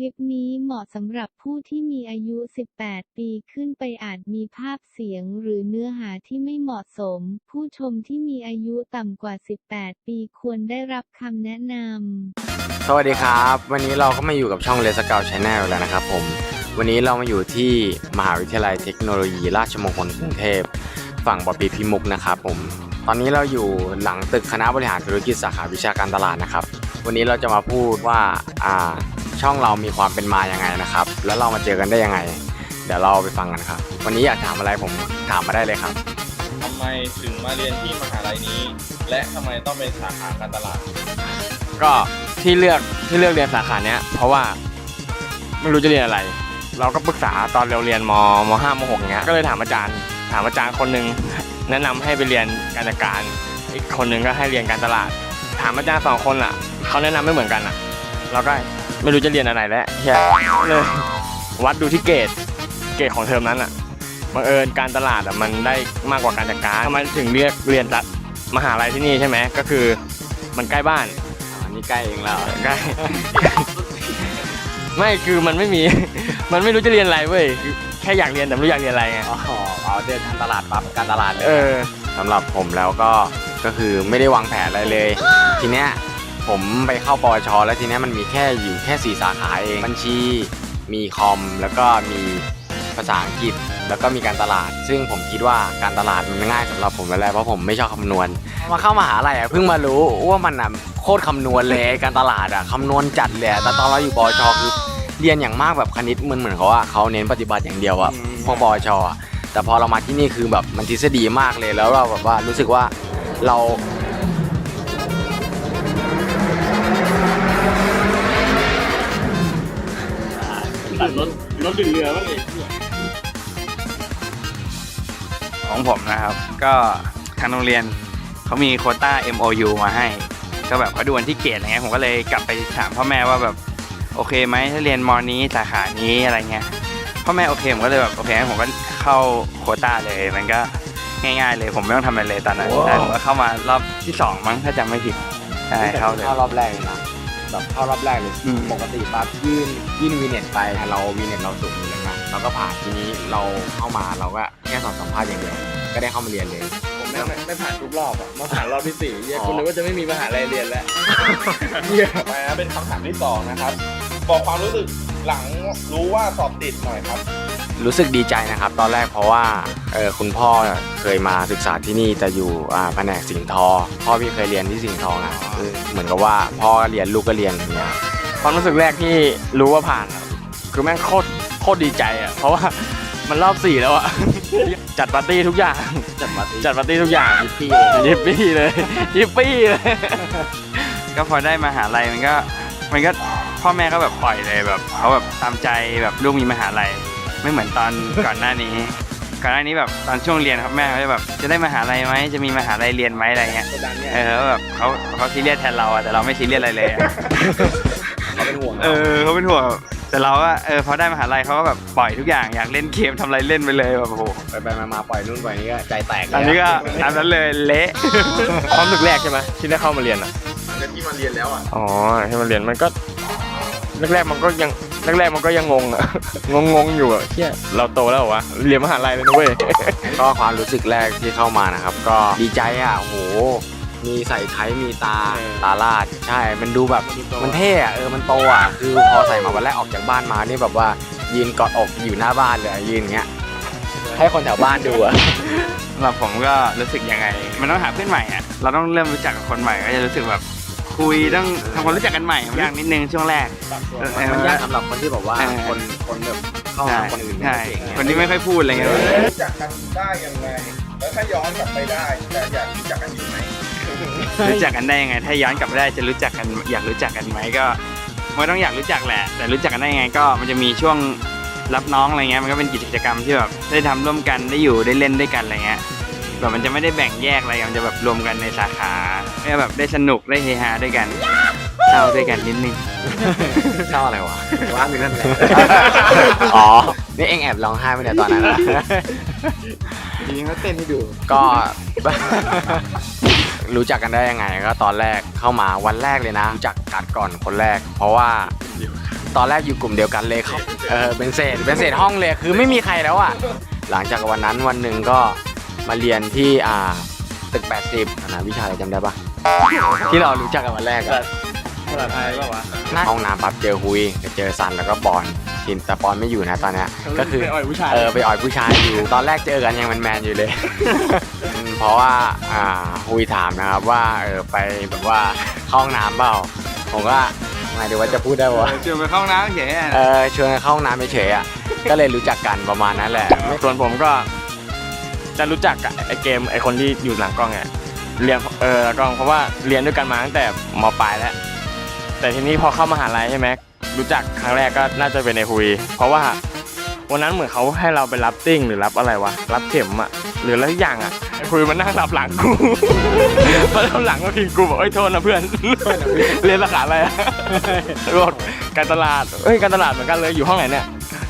คลิปนี้เหมาะสำหรับผู้ที่มีอายุ 18 ปีขึ้นไปอาจมีภาพเสียงหรือเนื้อหาที่ไม่เหมาะสม ผู้ชมที่มีอายุต่ำกว่า 18 ปีควรได้รับคำแนะนำ สวัสดีครับ วันนี้เราก็มาอยู่กับช่องเลสเกาชาแนลแล้วนะครับผม วันนี้เรามาอยู่ที่มหาวิทยาลัยเทคโนโลยีราชมงคลกรุงเทพ ฝั่งบอปีพิมุกนะครับผม ตอนนี้เราอยู่หลังตึกคณะบริหารธุรกิจสาขาวิชาการตลาดนะครับ วันนี้เราจะมาพูดว่าอ่า ช่องเรามีความเป็นมายังไงนะครับ แล้วเรามาเจอกันได้ยังไง เดี๋ยวเราไปฟังกันครับ วันนี้อยากถามอะไรผมถามมาได้เลยครับทำไมถึงมาเรียนที่มหาลัยนี้ และทำไมต้องเป็นสาขาการตลาด ก็ที่เลือกที่เลือกเรียนสาขาเนี้ย เพราะว่าไม่รู้จะเรียนอะไร เราก็ปรึกษาตอนเราเรียนมมห้ามหกเงี้ยก็เลยถามอาจารย์ ถามอาจารย์คนหนึ่งแนะนำให้ไปเรียนการจัดการ อีกคนหนึ่งก็ให้เรียนการตลาด ถามอาจารย์สองคนอะเขาแนะนำไม่เหมือนกันอะ เราก็ ไม่รู้จะเรียนอะไรแล้วแค่เลยวัดดูที่เกรดเกรดของเทอมนั้นอะบังเอิญการตลาดอะมันได้มากกว่าการจัดการทำไมถึงเลือกเรียนจัดมหาลัยที่นี่ใช่ไหมก็คือมันใกล้บ้านอันนี้ใกล้เองแล้วใกล้ไม่คือมันไม่มี มันไม่รู้จะเรียนอะไรเว้ยคือแค่อยากเรียนแต่ไม่รู้อยากเรียนอะไรไงอ๋อเอาเดินทางตลาดปั๊บการตลาดเลยเออสำหรับผมแล้วก็ก็คือไม่ได้วางแผนอะไรเลย ทีเนี้ย ผมไปเข้าปวชแล้วทีเนี้ยมันมีแค่อยู่แค่สี่สาขาเองบัญชี มีคอม แล้วก็มีภาษาอังกฤษ แล้วก็มีการตลาด ซึ่งผมคิดว่าการตลาดมันง่ายสำหรับผมแล้วแหละเพราะผมไม่ชอบคำนวณ มาเข้ามหาลัยอะเพิ่งมารู้ว่ามันอะโคตรคำนวณเลยการตลาดอะคำนวณจัดเลยอะแต่ตอนเราอยู่ปวชคือเรียนอย่างมากแบบคณิตมันเหมือนเขาว่าเขาเน้นปฏิบัติอย่างเดียวอะอืมพวกปวชอะแต่พอเรามาที่นี่คือแบบมันทฤษฎีมากเลยแล้วเราแบบว่ารู้สึกว่าเรา รถรถดึงเรือบ้างดิของผมนะครับ ก็ทางโรงเรียนเขามีโควต้า MOU มาให้ ก็แบบเขาดูวันที่เกรดอะไรเงี้ยผมก็เลยกลับไปถามพ่อแม่ว่าแบบโอเคไหมถ้าเรียนมอนี้สาขานี้อะไรเงี้ยพ่อแม่โอเคผมก็เลยแบบโอเคงั้นผมก็เข้าโควต้าเลยมันก็ง่ายๆเลยผมไม่ต้องทำอะไรเลยตอนนั้นแต่ผมก็เข้ามารอบที่สองมั้งถ้าจำไม่ผิดใช่เข้าเลย เข้ารอบแรกเลยนะ แบบเข้ารอบแรกเลยอืม ปกติปั๊บยื่นยื่นวีเน็ตไปเราวีเน็ตเราสูงอยู่แล้วนะเราก็ผ่านทีนี้เราเข้ามาเราก็แค่สอบสัมภาษณ์อย่างเดียวก็ได้เข้ามาเรียนเลย ผมไม่ไม่ผ่านทุกรอบอะมาผ่านรอบที่สี่เหี้ยอ๋อ คุณนึกว่าจะไม่มีมหาลัยเรียนแล้วเหี้ยมาเป็นคำถามที่สองนะครับ บอกความรู้สึกหลังรู้ว่าสอบติดหน่อยครับ รู้สึกดีใจนะครับ ตอนแรกเพราะว่าเออคุณพ่อเคยมาศึกษาที่นี่แต่อยู่อ่าแผนกสิงห์ทอ พ่อพี่เคยเรียนที่สิงห์ทองอะคือเหมือนกับว่าพ่อก็เรียนลูกก็เรียนอย่างเงี้ยความรู้สึกแรกที่รู้ว่าผ่านคือแม่งโคตรโคตรดีใจอะเพราะว่ามันรอบสี่แล้วอะ จัดปาร์ตี้ทุกอย่าง จัดมาร์ตี้จัดปาร์ตี้ทุกอย่างยิปปี้เลยยิปปี้เลยยิปปี้เลย ก็พอได้มหาลัยมันก็ มันก็พ่อแม่ก็แบบปล่อยเลยแบบเขาแบบตามใจแบบลูกมีมหาลัย ไม่เหมือนตอนก่อนหน้านี้ ก่อนหน้านี้แบบตอนช่วงเรียนครับแม่เขาจะแบบจะได้มหาลัยไหมจะมีมหาลัยเรียนไหมอะไรเงี้ยเออแล้วแบบเขาเขาซีเรียสแทนเราอะแต่เราไม่ซีเรียสอะไรเลยอะเขาเป็นห่วงเออเขาเป็นห่วงแต่เราก็เออพอได้มหาลัยเขาก็แบบปล่อยทุกอย่างอยากเล่นเกมทำอะไรเล่นไปเลยแบบโอ้โหไปไปมามาปล่อยนู่นปล่อยนี่ก็ใจแตกเลยอันนี้ก็ตามนั้นเลยเละความรู้สึกแรกใช่ไหมที่ได้เข้ามาเรียนอะ แล้วที่มาเรียนแล้วอะ อ๋อที่มาเรียนมันก็แรกๆมันก็ยัง แรกๆมันก็ยังงงอะงงๆอยู่อะเที่ยเราโตแล้วเหรอวะเรียนมหาลัยเลยนะเว้ย ก็ความรู้สึกแรกที่เข้ามานะครับ ก็ดีใจอะโอ้โห มีใส่ไทยมีตาเออตาลาด ใช่ มันดูแบบมันเท่อะเออมันโตอะคือพอใส่มาวันแรกออกจากบ้านมานี่แบบว่ายืนกอดอกอยู่หน้าบ้านเลยอะยืนอย่างเงี้ยให้คนแถวบ้านดูอะ สำหรับผมก็รู้สึกยังไง มันต้องหาเพื่อนใหม่อะเราต้องเริ่มรู้จักกับคนใหม่ก็จะรู้สึกแบบ คุยต้องทำความรู้จักกันใหม่ยากนิดนึงช่วงแรกเออมันยากสำหรับคนที่แบบว่าเออคนคนแบบเข้าใช่หาคนอื่นไม่ใช่เก่งเนี่ยคนที่ไม่ค่อยพูดอะไรเงี้ยรู้จักกันได้ยังไง แล้วถ้าย้อนกลับไปได้จะอยากรู้จักกันอยู่ไหมรู้จักกันได้ยังไง ถ้าย้อนกลับไปได้จะรู้จักกันอยากรู้จักกันไหมก็มันต้องอยากรู้จักแหละ แต่รู้จักกันได้ยังไงก็มันจะมีช่วงรับน้องอะไรเงี้ยมันก็เป็นกิจกรรมที่แบบได้ทำร่วมกันได้อยู่ได้เล่นด้วยกันอะไรเงี้ย แบบมันจะไม่ได้แบ่งแยกอะไรมันจะแบบรวมกันในสาขาให้แบบได้สนุกได้เฮฮาด้วยกันเศร้าด้วยกันนิดนึงเศร้าอะไรวะว่างอยู่นั่นแหละอ๋อ นี่เองแอบร้องไห้ไปเนี่ยตอนนั้นอะจริงๆเขาเต้นให้ดู ก็รู้จักกันได้ยังไงก็ตอนแรกเข้ามาวันแรกเลยนะรู้จักกัดก่อนคนแรก เพราะว่าตอนแรกอยู่กลุ่มเดียวกันเลยเขาเออเป็นเศษเป็นเศษห้องเลยคือไม่มีใครแล้วอะหลังจากวันนั้นวันหนึ่งก็ มาเรียนที่อ่าตึก 80นะวิชาอะไรจำได้ปะที่เรารู้จักกันวันแรกอะภาษาไทยป่าวะหน้าห้องน้ำปั๊บเจอฮุยเจอซันแล้วก็ปอนทีมแต่ปอนไม่อยู่นะตอนเนี้ยก็คือไปอ่อยผู้ชายเออไปอ่อยผู้ชายอยู่ ตอนแรกเจอกันยังแมนๆอยู่เลยอืมเพราะว่าอ่าฮุยถามนะครับว่าเออไปแบบว่าเข้าห้องน้ำเปล่าผมก็ไม่ดูว่าจะพูดได้ปะวะชวนไปเข้าห้องน้ำเฉยๆอะเออชวนกันเข้าห้องน้ำเฉยๆอะก็เลยรู้จักกันประมาณนั้นแหละไม่ส่วนผมก็ จะรู้จักกับไอเกมไอคนที่อยู่หลังกล้องเนี่ยเรียนเออหลังกล้องเพราะว่าเรียนด้วยกันมาตั้งแต่มปลายแล้ว แต่ทีนี้พอเข้ามหาลัยใช่ไหมรู้จักครั้งแรกก็น่าจะเป็นในคุย เพราะว่าวันนั้นเหมือนเขาให้เราไปรับติ้งหรือรับอะไรวะรับเข็มอะหรืออะไรทุกอย่างอะไอคุยมันนั่งรับหลังกูพอรับหลังก็พิงกูบอกเอ้ยโทษนะเพื่อนเรียนสาขาอะไรอะบอกการตลาดเอ้ยการตลาดเหมือนกันเลยอยู่ห้องไหนเนี่ย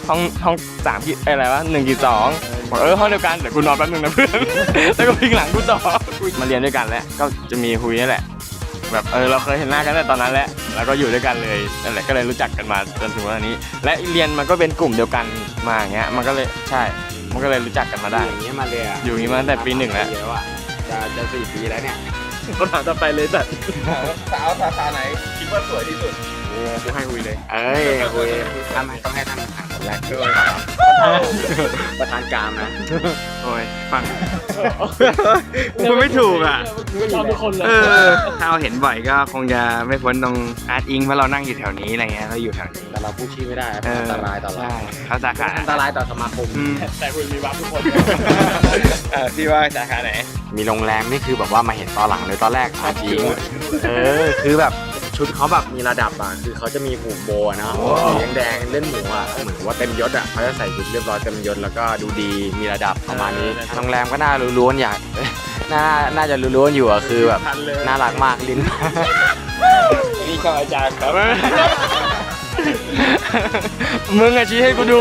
ห้องห้องสามกี่อะไรวะหนึ่งกี่สอง บอกเออห้องเดียวกันเดี๋ยวกูนอนแป๊บนึงนะเพื่อน แล้วก็พิงหลังกูต่อมาเรียนด้วยกันแล้วก็จะมีคุยนี่แหละ แบบเออเราเคยเห็นหน้ากันตั้งแต่ตอนนั้นแหละแล้วก็อยู่ด้วยกันเลยนั่นแหละก็เลยรู้จักกันมาจนถึงวันนี้ และเรียนมันก็เป็นกลุ่มเดียวกันมาอย่างเงี้ยมันก็เลยใช่ มันก็เลยรู้จักกันมาได้ อย่างนี้ยมาเลยอะอยู่อย่างนี้มาตั้งแต่ปีหนึ่งแล้วปีอะจะจะสี่ปีแล้วเนี่ยก็ถามต่อไปเลยแต่สาวสาขาไหนคิดว่าสวยที่สุดกูให้คุยเลยเอ้ยคุยทำไมต้องให้ท่านประธานคนแรกด้วย ประธานกามนะ โอ้ยฟังพูไม่ถูกอะ ชอบทุกคนเลยเออ ถ้าเราเห็นบ่อยก็คงจะไม่พ้นตรงอาร์ตอิงเพราะเรานั่งอยู่แถวนี้อะไรเงี้ยเราอยู่แถวนี้แต่เราพูดชื่อไม่ได้เอออันตรายต่อเราใช่เขาสาขาอันตรายต่อสมาคม อืมแต่คุยมีวับทุกคนเออพี่ว่าสาขาไหน มีโรงแรมนี่คือแบบว่ามาเห็นตอนหลังเลยตอนแรกอาจริงเออคือแบบ ชุดเขาแบบมีระดับอะคือเขาจะมีผูกโบอะเนาะสีแดงๆเล่นหมูอะเหมือนว่าเต็มยศอะเขาจะใส่ชุดเรียบร้อยเต็มยศแล้วก็ดูดีมีระดับประมาณนี้เออโรงแรมก็น่ารู้ๆกันอยากน่าน่าจะรู้ๆกันอยู่อะคือแบบทันเลยน่ารักมากลิ้นนี่ก็อาจารย์ครับมึงอะชี้ให้กูดู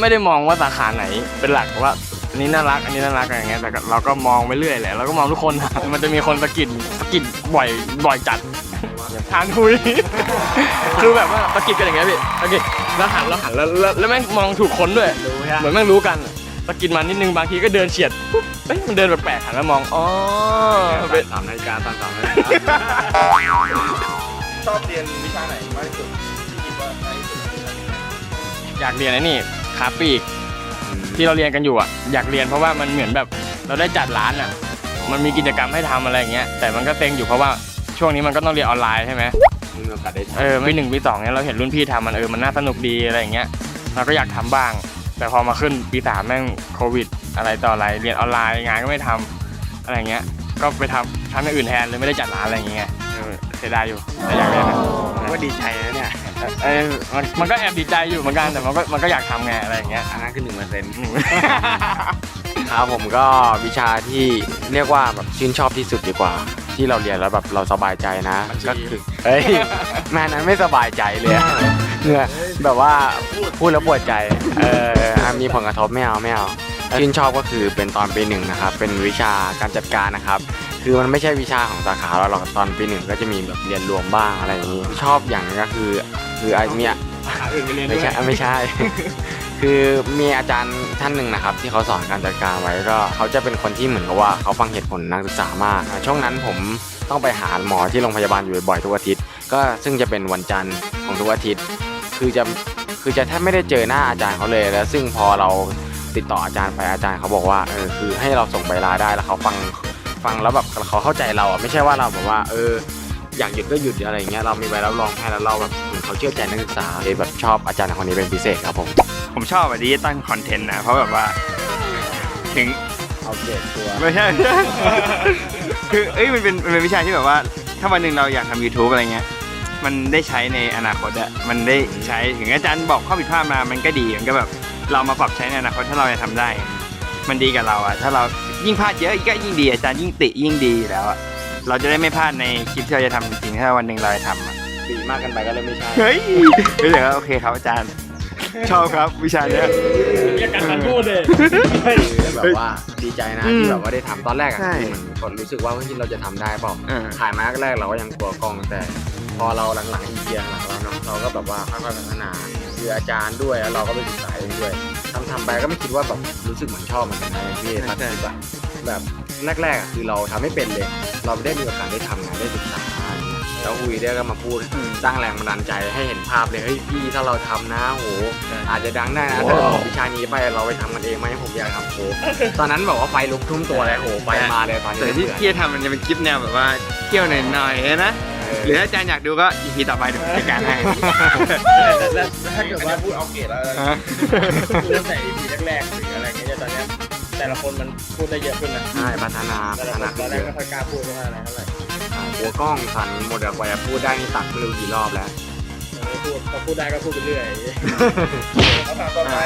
ไม่ได้มองว่าสาขาไหนเป็นหลักว่าอันนี้น่ารักอันนี้น่ารักอะไรอย่างเงี้ยแต่ก็เราก็มองไปเรื่อยแหละเราก็มองทุกคนมันจะมีคนสะกิดสะกิดบ่อยบ่อยจัด ทานคุย คือแบบว่าสะกิดกันอย่างเงี้ยพี่สะกิดแล้วหันแล้วหันแล้วแล้วแล้วแม่งมองถูกคนด้วยเหมือนแม่งรู้กันสะกิดมานิดนึงบางทีก็เดินเฉียดปุ๊บเอ้ยมันเดินแปลกๆหันแล้วมองอ๋อเป็นสามนาฬิกาตอนสามนาฬิกาชอบเรียนวิชาไหนมากที่สุดที่คิดว่าง่ายที่สุดอยากเรียนไอ้นี่คาปีกที่เราเรียนกันอยู่อะอยากเรียนเพราะว่ามันเหมือนแบบเราได้จัดร้านอะ มันมีกิจกรรมให้ทำอะไรอย่างเงี้ยแต่มันก็เต็งอยู่เพราะว่า ช่วงนี้มันก็ต้องเรียนออนไลน์ใช่ไหมมีโอกาสได้ทำเออปีหนึ่งปีสองเนี่ยเราเห็นรุ่นพี่ทำมันเออมันน่าสนุกดีอะไรอย่างเงี้ยเราก็อยากทำบ้าง แต่พอมาขึ้นปีสามแม่งโควิด อะไรต่ออะไรเรียนออนไลน์งานก็ไม่ทำอะไรอย่างเงี้ย ก็ไปทำทำอย่างอื่นแทนเลยไม่ได้จัดร้านอะไรอย่างเงี้ยเออเสียดายอยู่แต่อยากเรียนนะก็ดีใจนะเนี่ยเออมันมันก็แอบดีใจอยู่เหมือนกันแต่มันก็มันก็อยากทำไงอะไรอย่างเงี้ย อันนั้นคือหนึ่งเปอร์เซ็นต์ครับผมก็วิชาที่เรียกว่าแบบชื่นชอบที่สุดดีกว่า ที่เราเรียนแล้วแบบเราสบายใจนะบัญชีก็คือเฮ้ยแม่นั้นไม่สบายใจเลยอะเหนื่อยแบบว่าพูดแล้วปวดใจเอออะมีผลกระทบไม่เอาไม่เอาชื่นชอบก็คือเป็นตอนปีหนึ่งนะครับเป็นวิชาการจัดการนะครับ คือมันไม่ใช่วิชาของสาขาเราหรอกตอนปีหนึ่งก็จะมีแบบเรียนรวมบ้างอะไรอย่างนี้ชอบอย่างหนึงก็คือคือไอ้เนี่ยหาอื่นไปเรียนด้ไม่วยใช่ไม่ใช่ คือมีอาจารย์ท่านหนึ่งนะครับ ที่เขาสอนการจัดการไว้ก็เขาจะเป็นคนที่เหมือนกับว่าเขาฟังเหตุผลนักศึกษามาก ช่วงนั้นผมต้องไปหาหมอที่โรงพยาบาลอยู่บ่อยๆทุกอาทิตย์ ก็ซึ่งจะเป็นวันจันทร์ของทุกอาทิตย์ คือจะคือจะแทบไม่ได้เจอหน้าอาจารย์เขาเลยแล้ว ซึ่งพอเราติดต่ออาจารย์ไปอาจารย์เขาบอกว่าเออคือให้เราส่งใบลาได้แล้วเขาฟังฟังแล้วแบบเขาเข้าใจเราอะไม่ใช่ว่าเราแบบว่าเอออยากหยุดก็หยุดอะไรเงี้ยเรามีใบรับรองแพทย์แล้วเราแบบเขาเชื่อใจนักศึกษาเลยแบบชอบอาจารย์คนนี้เป็นพิเศษครับผม ผมชอบแบบดิจิตอลคอนเทนต์นะ เพราะแบบว่า ถึงเอาเกรดตัว ไม่ใช่ คือเอ้ยมันเป็นมันเป็นวิชาที่แบบว่า ถ้าวันหนึ่งเราอยากทำ YouTube อะไรเงี้ย มันได้ใช้ในอนาคตอะมันได้ใช้ถึงอาจารย์บอกข้อผิดพลาดมา มันก็ดี มันก็แบบเรามาปรับใช้ในอนาคตถ้าเราจะทำได้ มันดีกับเราอะถ้าเรายิ่งพลาดเยอะก็ยิ่งดี อาจารย์ยิ่งติยิ่งดีอยู่แล้วอะเราจะได้ไม่พลาดในคลิปที่เราจะทำจริงๆถ้าวันหนึ่งเราจะทำอะ สีมากกันไปก็เลยไม่ใช่ เฮ้ยไม่เหลือโอเคครับอาจารย์ ชอบครับวิชาเนี้ย เรียกกันมันพูดเลยคือแบบว่าดีใจนะอืมที่แบบว่าได้ทำตอนแรกอะใช่คือเหมือนคนรู้สึกว่าเฮ้ยเราจะทำได้เปล่าเออถ่ายมาแรกๆเราก็ยังกลัวกล้องแต่ พอเราหลังๆอีกเดียหลังเราเนาะเราก็แบบว่าค่อยๆพัฒนาคืออาจารย์ด้วยแล้วเราก็ไปศึกษาเองด้วยทำทำไปก็ไม่คิดว่าแบบรู้สึกเหมือนชอบเหมือนกันนะที่ตัดคลิปอะแบบแรกๆอะคือเราทำไม่เป็นเลย เราไม่ได้มีโอกาสได้ทำงานได้ศึกษาอะไรเงี้ย แล้วอุยได้ก็มาพูดสร้างแรงบันดาลใจให้เห็นภาพเลยเฮ้ยพี่ถ้าเราทำนะโหอาจจะดังได้นะถ้าเราวิชานี้ไปเราไปทำมันเองไหมผมอยากทำโหตอนนั้นแบบว่าไฟลุกทุ่มตัวเลยโหไฟมาเลยตอนนี้แต่ที่เบื่อที่จะทำมันจะเป็นคลิปแนวแบบว่าเที่ยวหน่อยๆนะ หรือถ้าอาจารย์อยากดูก็อีพีต่อไปเดี๋ยวผมจัดการให้แล้วถ้าเกิดว่าพูดเอาเกรดแล้วฮะคือตั้งแต่ EP แรกๆหรืออะไรเงี้ยตอนเนี้ยแต่ละคนมันพูดได้เยอะขึ้นนะใช่พัฒนาแต่พัละฒคนนาตอนแรขึ้กนเยไม่อะค่อยกล้าพูดไม่ค่อยอะไรเท่าไหร่อ่า หัวกล้องสั่นหมดอะกว่าจะพูดได้นี่ตัดไม่รู้กี่รอบแล้วไม่พูดพอพูดได้ก็พูดไปเรื่อยคำถามต่อไป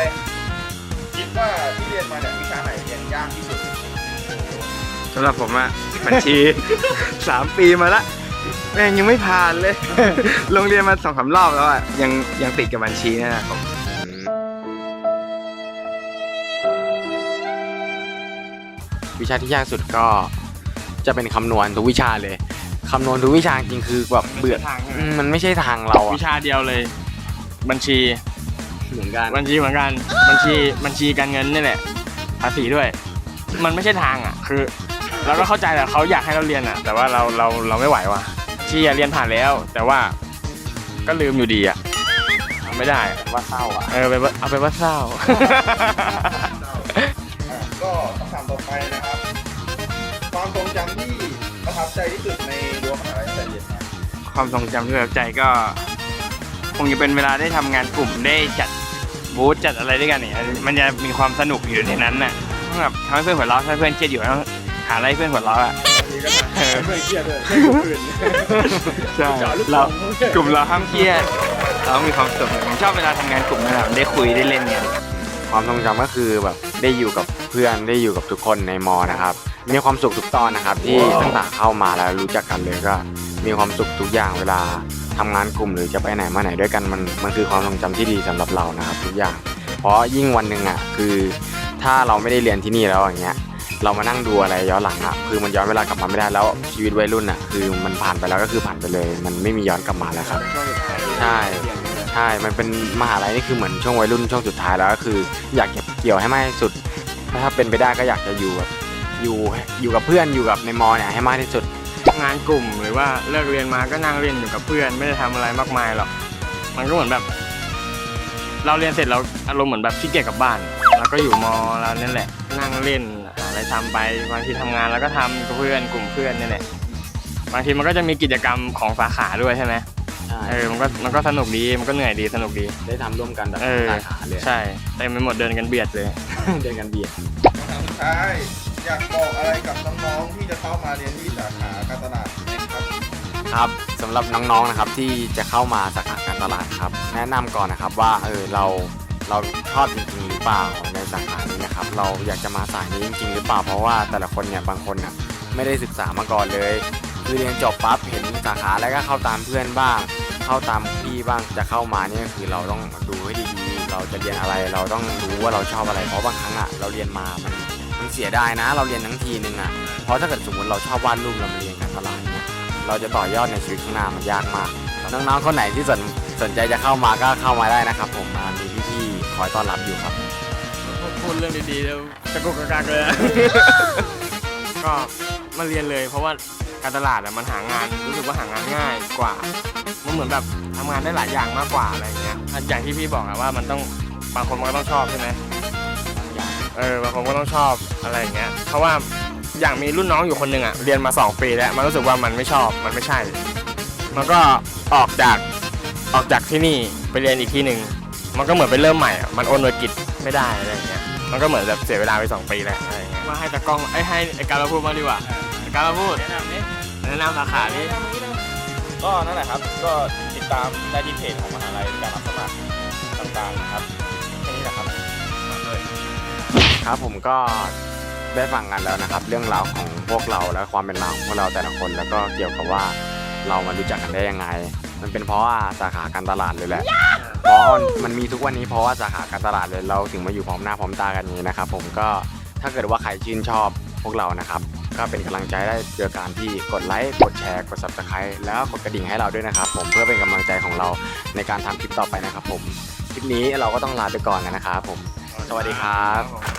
คิดว่าที่เรียนมาเนี่ยวิชาไหนเรียนยากที่สุดสำหรับผมอะบัญชี สามปีมาละแม่งยังไม่ผ่านเลย โรงเรียนมาสองสามรอบแล้วอะยังยังติดกับบัญชีเนี่ยนะผมวิชาที่ยากสุดก็จะเป็นคำนวณทุกวิชาเลย คำนวณทุกวิชาจริงๆคือแบบเบื่อทางอืมมันไม่ใช่ทางเราวิอะชาเดียวเลย บัญชี เหมือนกันบัญชีเหมือนกัน บัญชี บัญชีการเงินนี่แหละ ภาษีด้วย มันไม่ใช่ทางอะ คือ เราก็เข้าใจแหละเขาอยากให้เราเรียนอะ แต่ว่าเรา เรา เราไม่ไหวว่ะที่เรียนผ่านแล้ว แต่ว่า ก็ลืมอยู่ดีอะทำไม่ได้ ว่าเศร้าอะเออไปว่าเอาไปว่าเศร้าอะก็คำถามต่อไปนะครับ ความทรงจำที่ประทับใจที่สุดในรั้ว มหาลัยตั้งแต่เรียนมาความทรงจำที่ประทับใจก็ คงจะเป็นเวลาได้ทำงานกลุ่มได้จัดบูธจัดอะไรด้วยกันเนี่ยมันจะมีความสนุกอยู่ในนั้นน่ะต้องแบบทำให้เพื่อนหัวเราะถ้าเพื่อนเครียดอยู่ต้องหาอะไรให้เพื่อนหัวเราะอะเออไม่เครียดเลยไม่กลุ่มอื่นใช่เรากลุ่มเราห้ามเครียดเราต้องมีความสุขผมชอบเวลาทำงานกลุ่มนะครับได้คุยได้เล่นกันความทรงจำก็คือแบบได้อยู่กับเพื่อนได้อยู่กับทุกคนในมอนะครับ มีความสุขทุกตอนนะครับ ที่ตั้งแต่เข้ามาแล้วรู้จักกันเลยก็ มีความสุขทุกอย่างเวลาทำงานกลุ่มหรือจะไปไหนมาไหนด้วยกันมันมันคือความทรงจำที่ดีสำหรับเรานะครับ ทุกอย่าง เพราะยิ่งวันหนึ่งอะคือถ้าเราไม่ได้เรียนที่นี่แล้วอย่างเงี้ยเรามานั่งดูอะไรย้อนหลังอะคือมันย้อนเวลากลับมาไม่ได้แล้วชีวิตวัยรุ่นอะคือมันผ่านไปแล้วก็คือผ่านไปเลย มันไม่มีย้อนกลับมาแล้วครับ ใช่ใช่ มันเป็นมหาลัยนี่คือเหมือนช่วงวัยรุ่นช่วงสุดท้ายแล้วก็คือ อยากเก็บเกี่ยวให้มากที่สุด ถ้าเป็นไปได้ก็อยากจะอยู่แบบ อยู่อยู่กับเพื่อนอยู่กับในมอเนี่ยให้มากที่สุด งานกลุ่มหรือว่าเลิกเรียนมาก็นั่งเล่นอยู่กับเพื่อนไม่ได้ทำอะไรมากมายหรอกมันก็เหมือนแบบ เราเรียนเสร็จเราอารมณ์เหมือนแบบขี้เกียจกลับบ้านแล้วก็อยู่มอเรานั่นแหละ นั่งเล่นหาอะไรทำไปบางทีทำงานแล้วก็ทำกับเพื่อนกลุ่มเพื่อนนี่แหละบางทีมันก็จะมีกิจกรรมของสาขาด้วยใช่ไหมใช่เออมันก็มันก็สนุกดีมันก็เหนื่อยดีสนุกดี ได้ทำร่วมกันแบบเออ สาขาเลยใช่เต็มไปหมดเดินกันเบียดเลย เดินกันเบียดคำถามสุดท้าย อยากบอกอะไรกับน้องๆที่จะเข้ามาเรียนที่สาขาการตลาดนะครับ ครับสำหรับน้องๆนะครับที่จะเข้ามาสาขาการตลาดครับ แนะนำก่อนนะครับว่าเออเราเราชอบจริงๆหรือเปล่าในสาขานี้นะครับเราอยากจะมาสายนี้จริงๆหรือเปล่าเพราะว่าแต่ละคนเนี่ยบางคนน่ะไม่ได้ศึกษามาก่อนเลยคือเรียนจบปั๊บเห็นสาขาแล้วก็เข้าตามเพื่อนบ้าง เข้าตามพี่บ้างจะเข้ามาเนี่ยคือเราต้องดูให้ดีๆเราจะเรียนอะไรเราต้องรู้ว่าเราชอบอะไรเพราะบางครั้งอะเราเรียนมามันมัน เสียดายนะ เราเรียนทั้งทีนึงอะเพราะถ้าเกิดสมมติเราชอบวาดรูปเรามาเรียนการตลาดเนี่ยเราจะต่อยอดในชีวิตข้างหน้ามันยากมากน้องๆคนไหนที่สนสนใจจะเข้ามาก็เข้ามาได้นะครับ ผมมามีพี่ๆคอยต้อนรับอยู่ครับพูดเรื่องดีๆแล้วตะกุกตะกักเลย ก็มาเรียนเลย เพราะว่าการตลาดอะมันหางานรู้สึกว่าหางานง่ายกว่ามันเหมือนแบบทำงานได้หลายอย่างมากกว่าอะไรอย่างเงี้ยอย่างที่พี่บอกอะว่ามันต้องบางคนมันก็ต้องชอบใช่ไหม เออบางคนก็ต้องชอบอะไรอย่างเงี้ยเพราะว่าอย่างมีรุ่นน้องอยู่คนหนึ่งอะเรียนมาสองปีแล้ว มันรู้สึกว่ามันไม่ชอบมันไม่ใช่ มันก็ออกจากออกจากที่นี่ไปเรียนอีกที่หนึ่งมันก็เหมือนไปเริ่มใหม่อะมันโอนหน่วยกิจไม่ได้อะไรอย่างเงี้ยมันก็เหมือนแบบเสียเวลาไปสองปีแหละอะไรอย่างเงี้ยว่าให้ตากล้องไอ้ยให้ไอ้การมาพูดมางดีกว่าไอ้การมาพูดแนะนำนี้แนะนำสาขานี้ก็นั่นแหละครับ ก็ติดตามได้ที่เพจของมหาลัยการรับสมัครต่างๆนะครับ ครับผมก็ได้ฟังกันแล้วนะครับ เรื่องราวของพวกเราและความเป็นมาของพวกเราแต่ละคน แล้วก็เกี่ยวกับว่าเรามารู้จักกันได้ยังไง มันเป็นเพราะว่าสาขาการตลาดเลยแหละเพราะมันมีทุกวันนี้เพราะว่าสาขาการตลาดเลยเราถึงมาอยู่พร้อมหน้าพร้อมตากันอย่างนี้นะครับ ผมก็ถ้าเกิดว่าใครชื่นชอบพวกเรานะครับ ก็เป็นกำลังใจได้โดยการที่กดไลค์กดแชร์กด subscribe แล้วก็กดกระดิ่งให้เราด้วยนะครับ ผมเพื่อเป็นกำลังใจของเราในการทำคลิปต่อไปนะครับ ผมคลิปนี้เราก็ต้องลาไปก่อนนะครับ ผม สวัสดีครับ